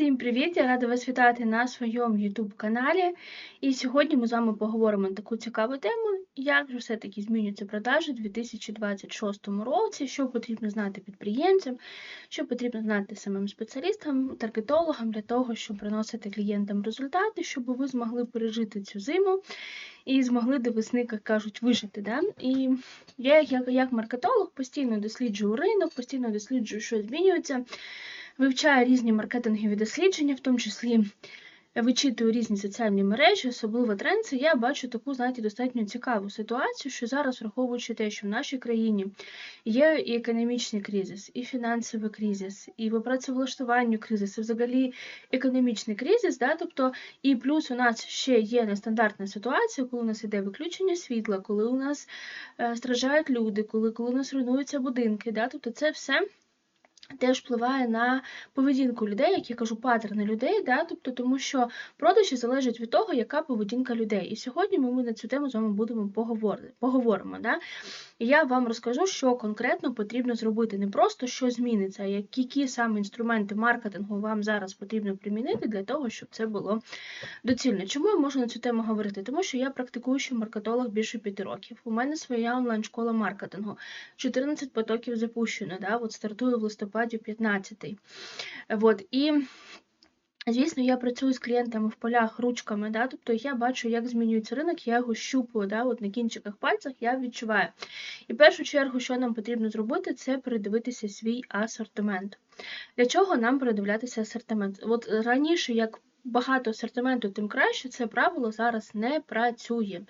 Всім привіт! Я рада вас вітати на своєму YouTube каналі. І сьогодні ми з вами поговоримо на таку цікаву тему, як же все-таки змінюються продажі у 2026 році, що потрібно знати підприємцям, що потрібно знати самим спеціалістам, таргетологам для того, щоб приносити клієнтам результати, щоб ви змогли пережити цю зиму і змогли до весни, як кажуть, вижити. Да? І я, як, як маркетолог, постійно досліджую ринок, постійно досліджую, що змінюється вивчаю різні маркетингові дослідження, в тому числі вичитую різні соціальні мережі, особливо тренди, я бачу таку, знаєте, достатньо цікаву ситуацію, що зараз, враховуючи те, що в нашій країні є і економічний кризис, і фінансовий кризис, і по працевлаштуванню кризис, і взагалі економічний кризис, да, тобто, і плюс у нас ще є нестандартна ситуація, коли у нас іде виключення світла, коли у нас е, страждають люди, коли, коли у нас руйнуються будинки, да, тобто це все теж впливає на поведінку людей, як я кажу, паттерни людей, да? тобто, тому що продажі залежать від того, яка поведінка людей. І сьогодні ми на цю тему з вами будемо поговорити, поговоримо. Да? І я вам розкажу, що конкретно потрібно зробити. Не просто що зміниться, а які саме інструменти маркетингу вам зараз потрібно примінити для того, щоб це було доцільно. Чому я можу на цю тему говорити? Тому що я практикуючий маркетолог більше п'яти років. У мене своя онлайн-школа маркетингу. 14 потоків запущено. Да? От стартую в листопаді 15. От, і Звісно, я працюю з клієнтами в полях ручками, да, тобто я бачу, як змінюється ринок, я його щупую да, от на кінчиках пальцях я відчуваю. І в першу чергу, що нам потрібно зробити, це передивитися свій асортимент. Для чого нам передивлятися асортимент? От раніше, як багато асортименту, тим краще це правило зараз не працює.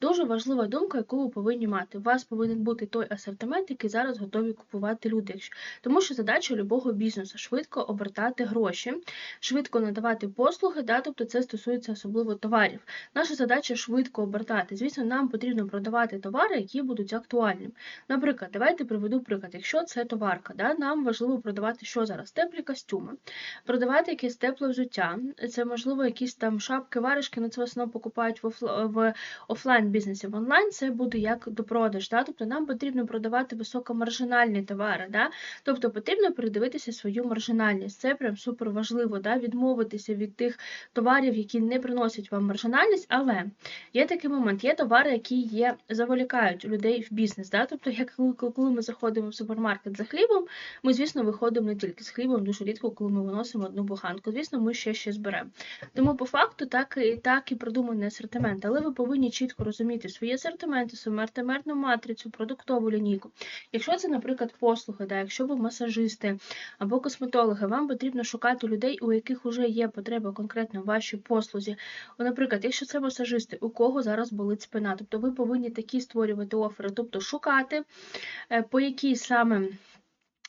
Дуже важлива думка, яку ви повинні мати. У вас повинен бути той асортимент, який зараз готові купувати люди. Тому що задача любого бізнесу швидко обертати гроші, швидко надавати послуги, да, тобто це стосується особливо товарів. Наша задача швидко обертати. Звісно, нам потрібно продавати товари, які будуть актуальними. Наприклад, давайте приведу приклад. Якщо це товарка, да, нам важливо продавати що зараз? Теплі костюми, продавати якесь тепле взуття можливо якісь там шапки, варежки, на це в основному покупають в, офла... в офлайн бізнесі. В онлайн це буде як до продаж. Да? Тобто нам потрібно продавати високомаржинальні товари. Да? Тобто потрібно передивитися свою маржинальність. Це прям супер важливо, да? відмовитися від тих товарів, які не приносять вам маржинальність, але є такий момент, є товари, які є, заволікають людей в бізнес. Да? Тобто, як коли ми заходимо в супермаркет за хлібом, ми, звісно, виходимо не тільки з хлібом, дуже рідко, коли ми виносимо одну буханку. Звісно, ми ще щось беремо. Тому по факту так і так і продуманий асортимент. Але ви повинні чітко розуміти свої асортименти, свою артимерну матрицю, продуктову лінійку. Якщо це, наприклад, послуги, да, якщо ви масажисти або косметологи, вам потрібно шукати людей, у яких вже є потреба конкретно в вашій послузі. Наприклад, якщо це масажисти, у кого зараз болить спина, тобто ви повинні такі створювати офери, тобто шукати, е, по якій саме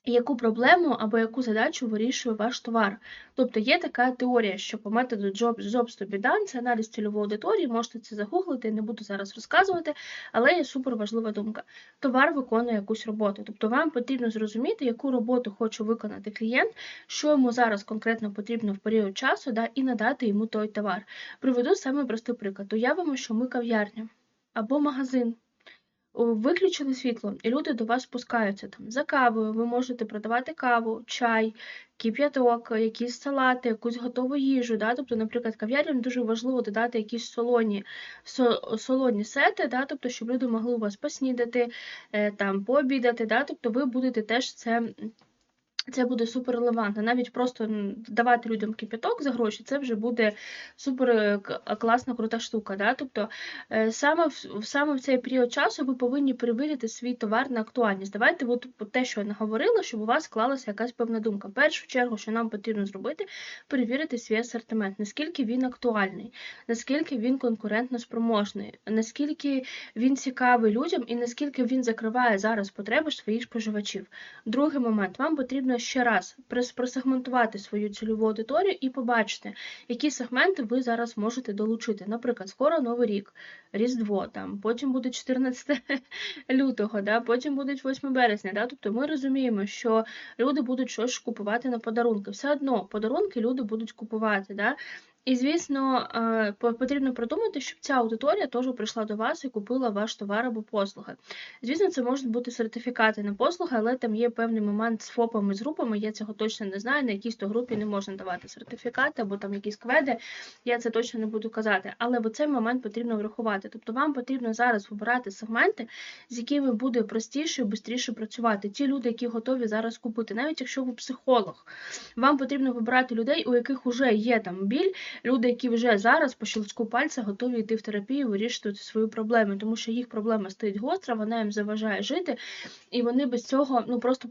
яку проблему або яку задачу вирішує ваш товар. Тобто є така теорія, що по методу Jobs to be done, це аналіз цільової аудиторії, можете це загуглити, не буду зараз розказувати, але є супер важлива думка. Товар виконує якусь роботу. Тобто вам потрібно зрозуміти, яку роботу хоче виконати клієнт, що йому зараз конкретно потрібно в період часу, да, і надати йому той товар. Приведу саме простий приклад. Уявимо, що ми кав'ярня або магазин. Виключили світло, і люди до вас спускаються там за кавою. Ви можете продавати каву, чай, кип'яток, якісь салати, якусь готову їжу. Да? Тобто, наприклад, кав'ярням дуже важливо додати якісь солоні солоні сети, да? тобто, щоб люди могли у вас поснідати, е, там, пообідати. Да? Тобто ви будете теж це це буде супер релевантно. Навіть просто давати людям кипяток за гроші, це вже буде супер е, класна, крута штука. Да? Тобто е, саме в саме в цей період часу ви повинні перевірити свій товар на актуальність. Давайте от те, що я наговорила, щоб у вас склалася якась певна думка. В першу чергу, що нам потрібно зробити, перевірити свій асортимент, наскільки він актуальний, наскільки він конкурентно спроможний, наскільки він цікавий людям і наскільки він закриває зараз потреби своїх споживачів. Другий момент, вам потрібно ще раз просегментувати свою цільову аудиторію і побачити, які сегменти ви зараз можете долучити. Наприклад, скоро Новий рік, Різдво, там, потім буде 14 лютого, да, потім буде 8 березня. Да, Тобто ми розуміємо, що люди будуть щось купувати на подарунки. Все одно подарунки люди будуть купувати. Да, І, звісно, е, по- потрібно продумати, щоб ця аудиторія теж прийшла до вас і купила ваш товар або послуги. Звісно, це можуть бути сертифікати на послуги, але там є певний момент з ФОПами, з групами. Я цього точно не знаю. На якійсь то групі не можна давати сертифікати або там якісь кведи. Я це точно не буду казати. Але в цей момент потрібно врахувати. Тобто вам потрібно зараз вибирати сегменти, з якими буде простіше і швидше працювати. Ті люди, які готові зараз купити, навіть якщо ви психолог, вам потрібно вибирати людей, у яких вже є там біль, люди, які вже зараз по щелчку пальця готові йти в терапію, вирішувати свої проблеми, тому що їх проблема стоїть гостра, вона їм заважає жити, і вони без цього ну просто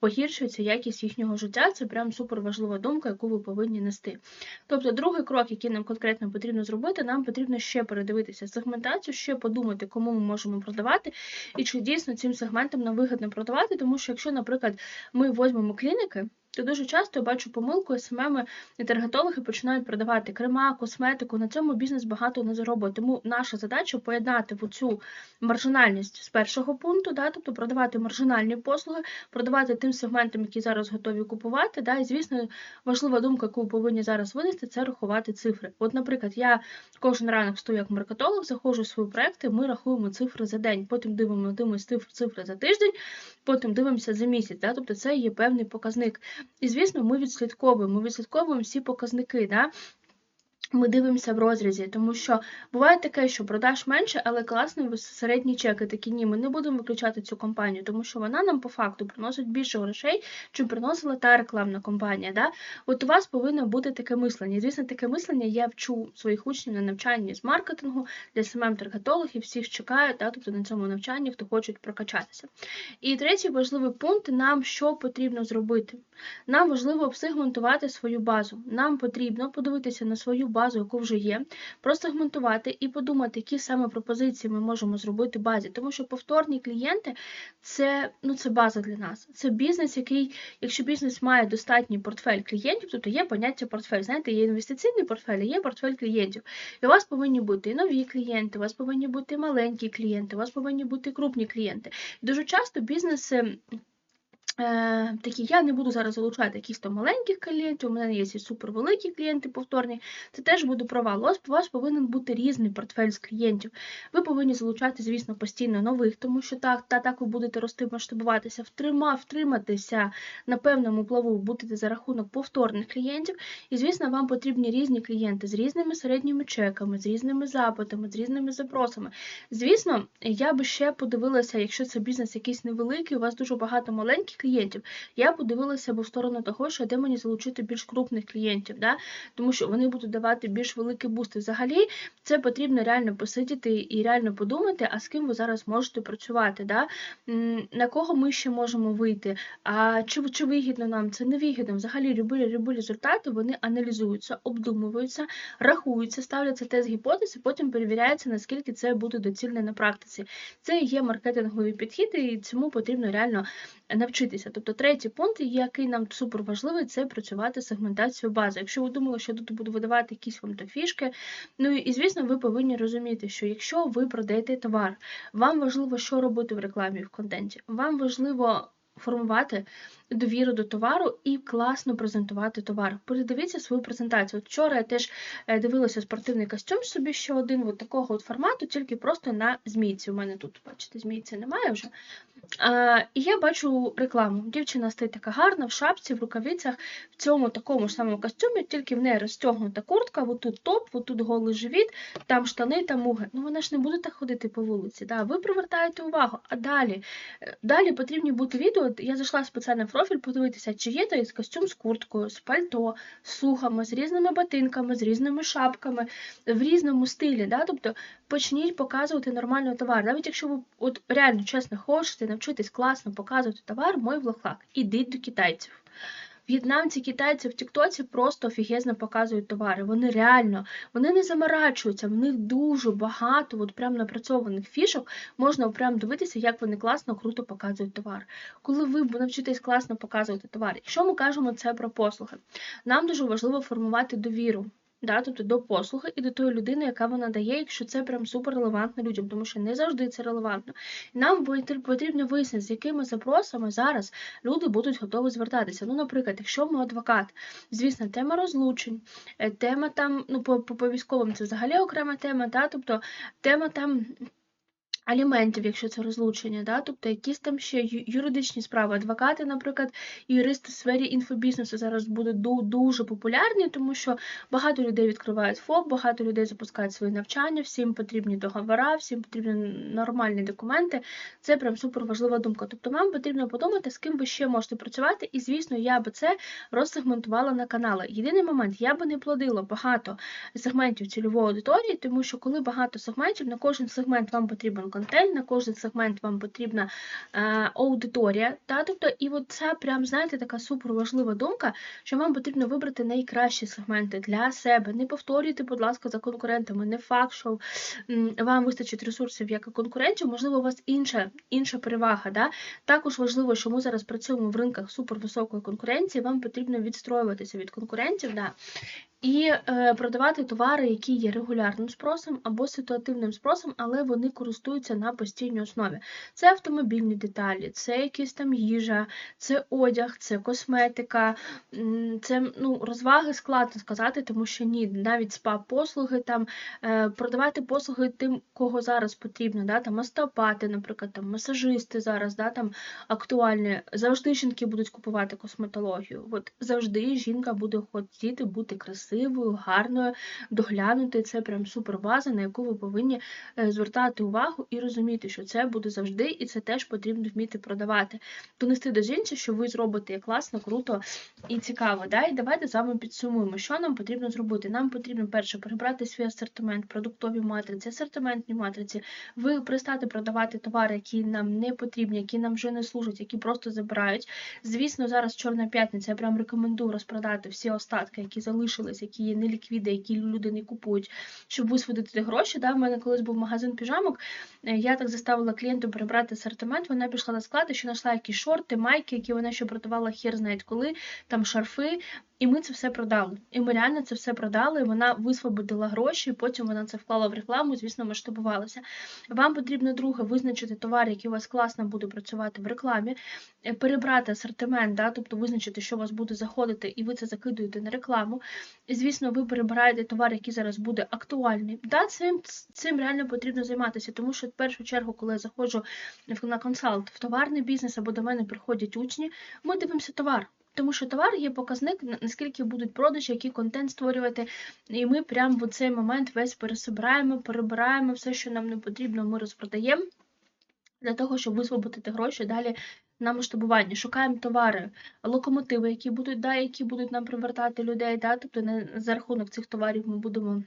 погіршується якість їхнього життя. Це прям супер важлива думка, яку ви повинні нести. Тобто, другий крок, який нам конкретно потрібно зробити, нам потрібно ще передивитися сегментацію, ще подумати, кому ми можемо продавати, і чи дійсно цим сегментам нам вигідно продавати, тому що якщо, наприклад, ми візьмемо клініки. То дуже часто бачу помилку СММи і таргетологи починають продавати крема, косметику. На цьому бізнес багато не заробить. Тому наша задача поєднати в цю маржинальність з першого пункту, да, тобто продавати маржинальні послуги, продавати тим сегментам, які зараз готові купувати. Да, І, звісно, важлива думка, яку повинні зараз винести, це рахувати цифри. От, наприклад, я кожен ранок стою як маркетолог, заходжу в свої проекти, ми рахуємо цифри за день, потім дивимо дивимося цифри за тиждень, потім дивимося за місяць. Да, Тобто це є певний показник. І, звісно, ми відслідковуємо, ми відслідковуємо всі показники. Да? Ми дивимося в розрізі, тому що буває таке, що продаж менше, але класний середній чек. І такі ні, ми не будемо виключати цю компанію, тому що вона нам по факту приносить більше грошей, чим приносила та рекламна компанія. Да? От у вас повинно бути таке мислення. Звісно, таке мислення я вчу своїх учнів на навчанні з маркетингу для самим таргетологів, всіх чекають, да? тобто на цьому навчанні, хто хочуть прокачатися. І третій важливий пункт нам що потрібно зробити. Нам важливо обсегментувати свою базу. Нам потрібно подивитися на свою базу базу, яку вже є, простегментувати і подумати, які саме пропозиції ми можемо зробити базі. Тому що повторні клієнти це ну, це база для нас. Це бізнес, який, якщо бізнес має достатній портфель клієнтів, то є поняття портфель. Знаєте, є інвестиційний портфель, а є портфель клієнтів. І у вас повинні бути і нові клієнти, у вас повинні бути маленькі клієнти, у вас повинні бути крупні клієнти. Дуже часто бізнес Е, такі, я не буду зараз залучати якісь там маленьких клієнтів, у мене є супервеликі клієнти повторні, це теж буде провал. Вас, у вас повинен бути різний портфель з клієнтів. Ви повинні залучати, звісно, постійно нових, тому що так, та так ви будете рости, масштабуватися, втрима, втриматися на певному плаву, будете за рахунок повторних клієнтів. І, звісно, вам потрібні різні клієнти з різними середніми чеками, з різними запитами, з різними запросами. Звісно, я би ще подивилася, якщо це бізнес якийсь невеликий, у вас дуже багато маленьких клієнтів клієнтів. Я подивилася в сторону того, що де мені залучити більш крупних клієнтів, да? тому що вони будуть давати більш великі бусти. Взагалі, це потрібно реально посидіти і реально подумати, а з ким ви зараз можете працювати, да? на кого ми ще можемо вийти, а чи чи вигідно нам це не вигідно. Взагалі, любі, любі результати вони аналізуються, обдумуються, рахуються, ставляться тест гіпотез, і потім перевіряється, наскільки це буде доцільне на практиці. Це є маркетинговий підхід, і цьому потрібно реально навчитися. Тобто третій пункт, який нам супер важливий, це працювати сегментацію бази. Якщо ви думали, що тут буду видавати якісь вам то фішки, ну і звісно, ви повинні розуміти, що якщо ви продаєте товар, вам важливо, що робити в рекламі в контенті. Вам важливо формувати довіру до товару і класно презентувати товар. Передивіться свою презентацію. От Вчора я теж е, дивилася спортивний костюм собі ще один от такого от формату, тільки просто на змійці. У мене тут, бачите, змійці немає вже. І я бачу рекламу. Дівчина стоїть така гарна, в шапці, в рукавицях, в цьому такому ж самому костюмі, тільки в неї розтягнута куртка, отут топ, отут голий живіт, там штани, там муги. Ну вона ж не буде так ходити по вулиці. Да? Ви привертаєте увагу. А далі е, Далі потрібні бути відео. Я зайшла в профіль подивитися, чи є той костюм з курткою, з пальто, з сухами, з різними ботинками, з різними шапками, в різному стилі. Да? Тобто почніть показувати нормальний товар. Навіть якщо ви от реально чесно хочете навчитись класно показувати товар, мой влахлак, ідіть до китайців. В'єтнамці, китайці в Тіктоці просто офігезно показують товари. Вони реально, вони не заморачуються, в них дуже багато от прям напрацьованих фішок, можна прям дивитися, як вони класно, круто показують товар. Коли ви навчитесь класно показувати товар, якщо ми кажемо це про послуги, нам дуже важливо формувати довіру. Да, тобто до послуги і до тої людини, яка вона дає, якщо це прям супер релевантно людям, тому що не завжди це релевантно. Нам потрібно вияснити, з якими запросами зараз люди будуть готові звертатися. Ну, наприклад, якщо ми адвокат, звісно, тема розлучень, е, тема там, ну, по, по, по військовим це взагалі окрема тема, да, тобто тема там. Аліментів, якщо це розлучення, да? тобто якісь там ще юридичні справи. Адвокати, наприклад, юристи в сфері інфобізнесу зараз будуть ду- дуже популярні, тому що багато людей відкривають ФОП, багато людей запускають свої навчання, всім потрібні договори, всім потрібні нормальні документи. Це прям супер важлива думка. Тобто вам потрібно подумати, з ким ви ще можете працювати, і звісно, я би це розсегментувала на канали. Єдиний момент, я би не плодила багато сегментів цільової аудиторії, тому що коли багато сегментів, на кожен сегмент вам потрібен контент, на кожен сегмент вам потрібна е, аудиторія. Та? Тобто, і от це прям, знаєте, така супер важлива думка, що вам потрібно вибрати найкращі сегменти для себе. Не повторюйте, будь ласка, за конкурентами. Не факт, що вам вистачить ресурсів як конкурентів, можливо, у вас інша, інша перевага. Да? Також важливо, що ми зараз працюємо в ринках супервисокої конкуренції, вам потрібно відстроюватися від конкурентів. Да? І е, продавати товари, які є регулярним спросом або ситуативним спросом, але вони користуються на постійній основі. Це автомобільні деталі, це якісь там їжа, це одяг, це косметика, це ну, розваги складно сказати, тому що ні, навіть спа-послуги там е, продавати послуги тим, кого зараз потрібно, да, там остеопати, наприклад, там масажисти зараз, да, там актуальні. Завжди жінки будуть купувати косметологію. От завжди жінка буде хотіти бути красивою, гарною, доглянути. Це прям супер база, на яку ви повинні е, звертати увагу і розуміти, що це буде завжди, і це теж потрібно вміти продавати. Донести до жінки, що ви зробите класно, круто і цікаво. Да? І давайте з вами підсумуємо, що нам потрібно зробити. Нам потрібно перше перебрати свій асортимент, продуктові матриці, асортиментні матриці, ви перестати продавати товари, які нам не потрібні, які нам вже не служать, які просто забирають. Звісно, зараз Чорна п'ятниця. Я прям рекомендую розпродати всі остатки, які залишились, які є неліквіди, які люди не купують, щоб висвободити гроші. Да, в мене колись був магазин піжамок. е, Я так заставила клієнту перебрати асортимент. Вона пішла на склад і ще знайшла якісь шорти, майки, які вона ще продавала хер знає коли, там шарфи. І ми це все продали. І ми реально це все продали. і Вона висвободила гроші, потім вона це вклала в рекламу, звісно, масштабувалася. Вам потрібно друге визначити товар, який у вас класно буде працювати в рекламі, е, перебрати асортимент, да, тобто визначити, що у вас буде заходити, і ви це закидуєте на рекламу. І, звісно, ви перебираєте товар, який зараз буде актуальний. Да, цим, цим реально потрібно займатися, тому що в першу чергу, коли я заходжу на консалт в товарний бізнес або до мене приходять учні, ми дивимося товар. Тому що товар є показник, наскільки будуть продажі, який контент створювати. І ми прямо в цей момент весь пересобираємо, перебираємо все, що нам не потрібно, ми розпродаємо для того, щоб висвободити гроші далі на масштабування. Шукаємо товари, локомотиви, які будуть, да, які будуть нам привертати людей. Да, тобто за рахунок цих товарів ми будемо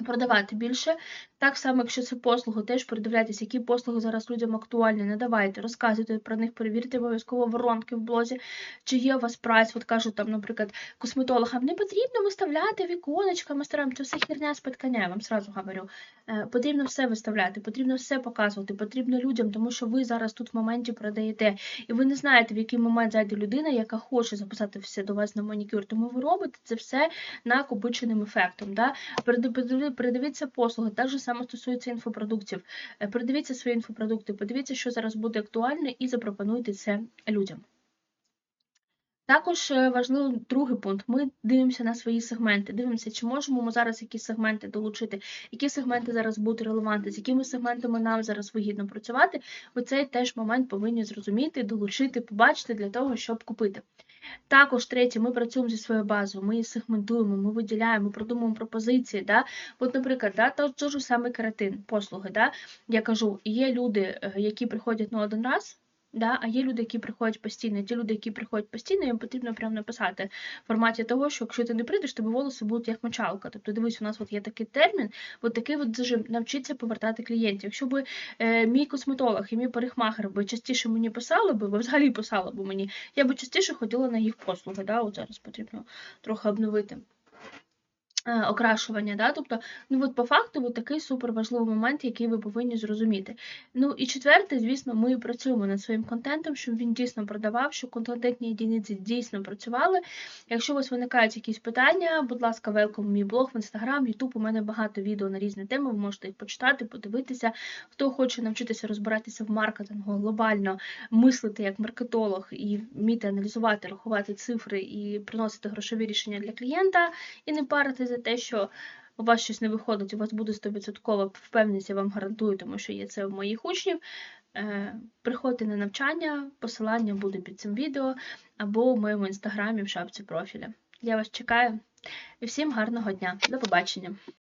продавати більше. Так само, якщо це послуги, теж передивляйтесь, які послуги зараз людям актуальні, надавайте, розказуйте про них, перевірте обов'язково воронки в блозі, чи є у вас прайс. От кажуть, там, наприклад, косметологам не потрібно виставляти віконечка, мастерам, це все херня спиткання, я вам сразу говорю. Е, Потрібно все виставляти, потрібно все показувати, потрібно людям, тому що ви зараз тут в моменті продаєте, і ви не знаєте, в який момент зайде людина, яка хоче записати все до вас на манікюр. Тому ви робите це все накопиченим ефектом. Да? Перед- перед- Передивіться послуги, так же само стосується інфопродуктів. Е, Передивіться свої інфопродукти, подивіться, що зараз буде актуально, і запропонуйте це людям. Також е, важливий другий пункт. Ми дивимося на свої сегменти. Дивимося, чи можемо ми зараз якісь сегменти долучити, які сегменти зараз будуть релевантні, з якими сегментами нам зараз вигідно працювати. Ви цей теж момент повинні зрозуміти, долучити, побачити для того, щоб купити. Також третє, ми працюємо зі своєю базою, ми її сегментуємо, ми виділяємо, ми продумуємо пропозиції. Да? От, наприклад, да, той, же самий каратин, послуги. Да? Я кажу, є люди, е, які приходять на один раз. Да, а є люди, які приходять постійно. Ті люди, які приходять постійно, їм потрібно прямо написати в форматі того, що якщо ти не прийдеш, тобі волоси будуть як мочалка. Тобто, дивись, у нас от є такий термін, от такий от зажим, навчитися повертати клієнтів. Якщо би е, мій косметолог і мій парикмахер би частіше мені писали би, ви взагалі писали б мені, я би частіше ходила на їх послуги. Да? От зараз потрібно трохи обновити. Е, окрашування. Да? Тобто, ну от по факту от такий супер важливий момент, який ви повинні зрозуміти. Ну і четверте, звісно, ми працюємо над своїм контентом, щоб він дійсно продавав, щоб контентні одиниці дійсно працювали. Якщо у вас виникають якісь питання, будь ласка, велком мій блог в інстаграм, ютуб. У мене багато відео на різні теми. Ви можете їх почитати, подивитися. Хто хоче навчитися розбиратися в маркетингу, глобально мислити як маркетолог і вміти аналізувати, рахувати цифри і приносити грошові рішення для клієнта, і не парити за те, що у вас щось не виходить, у вас буде 100% впевненість, я вам гарантую, тому що є це у моїх учнів. Е, Приходьте на навчання, посилання буде під цим відео або у моєму інстаграмі в шапці профіля. Я вас чекаю і всім гарного дня. До побачення!